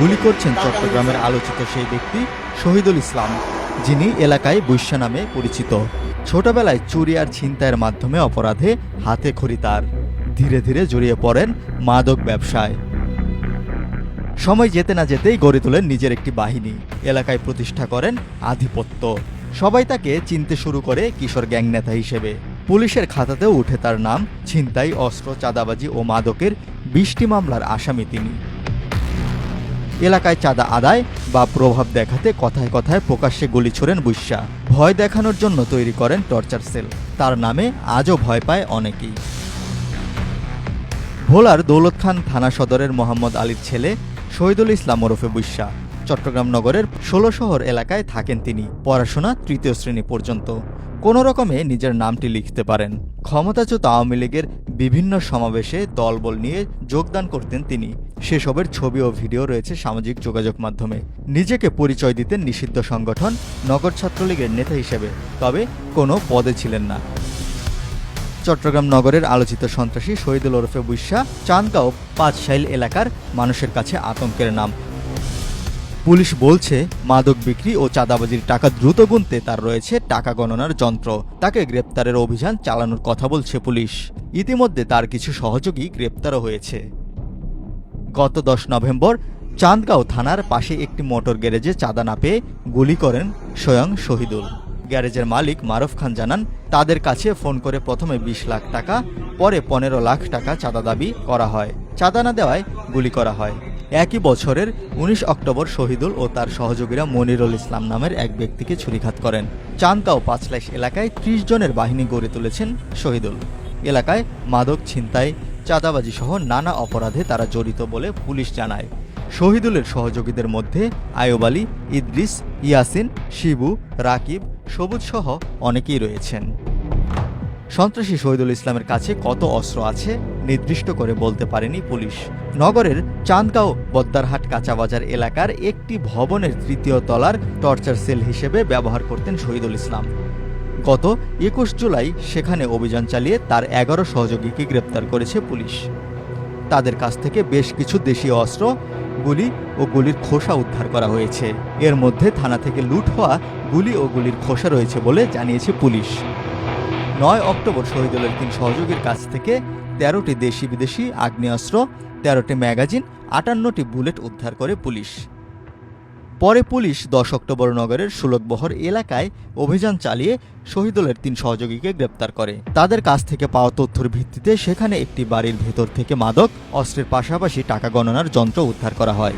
গুলি করছেন চট্টগ্রামের আলোচিত সেই ব্যক্তি, শহীদুল ইসলাম, যিনি এলাকায় বৈশ্যা নামে পরিচিত। ছোটবেলায় চুরি আর ছিনতাইয়ের মাধ্যমে অপরাধে হাতে খড়ি তার। ধীরে ধীরে জড়িয়ে পড়েন মাদক ব্যবসায়। সময় যেতে না যেতেই গড়ে তোলেন নিজের একটি বাহিনী। এলাকায় প্রতিষ্ঠা করেন আধিপত্য। সবাই তাকে চিনতে শুরু করে কিশোর গ্যাং নেতা হিসেবে। পুলিশের খাতাতেও উঠে তার নাম, ছিনতাই, অস্ত্র, চাঁদাবাজি ও মাদকের বিশটি মামলার আসামি তিনি। এলাকায় চাঁদা আদায় বা প্রভাব দেখাতে কথায় কথায় প্রকাশ্যে গুলি ছোড়েন বুইসা ভয় দেখানোর জন্য তৈরি করেন টর্চার সেল। তার নামে আজও ভয় পায় অনেকেই। ভোলার দৌলত খান থানা সদরের মোহাম্মদ আলীর ছেলে শহীদুল ইসলাম ওরফে বুইসা চট্টগ্রাম নগরের ষোলো শহর এলাকায় থাকেন তিনি। পড়াশোনা তৃতীয় শ্রেণি পর্যন্ত। কোনো রকমে নিজের নামটি লিখতে পারেন। ক্ষমতাচ্যুত আওয়ামী লীগের বিভিন্ন সমাবেশে দলবল নিয়ে যোগদান করতেন তিনি। সেসবের ছবি ও ভিডিও রয়েছে সামাজিক যোগাযোগ মাধ্যমে। নিজেকে পরিচয় দিতেন নিষিদ্ধ সংগঠন নগর ছাত্রলীগের নেতা হিসেবে, তবে কোনো পদে ছিলেন না। চট্টগ্রাম নগরের আলোচিত সন্ত্রাসী শহীদুল ওরফে বুইসা চান্দগাঁও পাঁচশাইল এলাকার মানুষের কাছে আতঙ্কের নাম। পুলিশ বলছে, মাদক বিক্রি ও চাঁদাবাজির টাকা দ্রুত গুনতে তার রয়েছে টাকা গণনার যন্ত্র। তাকে গ্রেপ্তারের অভিযান চালানোর কথা বলছে পুলিশ। ইতিমধ্যে তার কিছু সহযোগী গ্রেপ্তারও হয়েছে। গত দশ নভেম্বর চান্দগাঁও থানার পাশে একটি মোটর গ্যারেজে চাঁদা না পেয়ে গুলি করেন স্বয়ং শহীদুল। গ্যারেজের মালিক মারুফ খান জানান, তাদের কাছে ফোন করে প্রথমে বিশ লাখ টাকা, পরে পনেরো লাখ টাকা চাঁদা দাবি করা হয়। চাঁদা না দেওয়ায় গুলি করা হয়। একই বছরের উনিশ অক্টোবর শহীদুল ও তার সহযোগীরা মনিরুল ইসলাম নামের এক ব্যক্তিকে ছুরিঘাত করেন। চান্দগাঁও পাঁচলাইশ এলাকায় ত্রিশ জনের বাহিনী গড়ে তুলেছেন শহীদুল। এলাকায় মাদক ছিনতাই, চাঁদাবাজি সহ নানা অপরাধে তারা জড়িত বলে পুলিশ জানায়। শহীদুলের সহযোগীদের মধ্যে আয়ুব আলী, ইদ্রিস, ইয়াসিন, শিবু, রাকিব, সবুজ সহ অনেকেই রয়েছেন। সন্ত্রাসী শহীদুল ইসলামের কাছে কত অস্ত্র আছে নির্দিষ্ট করে বলতে পারেনি পুলিশ। নগরের চান্দগাঁও বদ্দারহাট কাঁচাবাজার এলাকার একটি ভবনের তৃতীয় তলার টর্চার সেল হিসেবে ব্যবহার করতেন শহীদুল ইসলাম। গত একুশ জুলাই সেখানে অভিযান চালিয়ে তার এগারো সহযোগীকে গ্রেপ্তার করেছে পুলিশ। তাদের কাছ থেকে বেশ কিছু দেশীয় অস্ত্র, গুলি ও গুলির খোসা উদ্ধার করা হয়েছে। এর মধ্যে থানা থেকে লুট হওয়া গুলি ও গুলির খোসা রয়েছে বলে জানিয়েছে পুলিশ। নয় অক্টোবর শহীদুলের তিন সহযোগীর কাছ থেকে তেরোটি দেশি বিদেশি আগ্নেয়াস্ত্র, তেরোটি ম্যাগাজিন, আটান্নটি বুলেট উদ্ধার করে পুলিশ। পরে পুলিশ দশ অক্টোবর নগরের সুলকবহর এলাকায় অভিযান চালিয়ে শহীদুলের তিন সহযোগীকে গ্রেপ্তার করে। তাদের কাছ থেকে পাওয়া তথ্যের ভিত্তিতে সেখানে একটি বাড়ির ভেতর থেকে মাদক, অস্ত্রের পাশাপাশি টাকা গণনার যন্ত্র উদ্ধার করা হয়।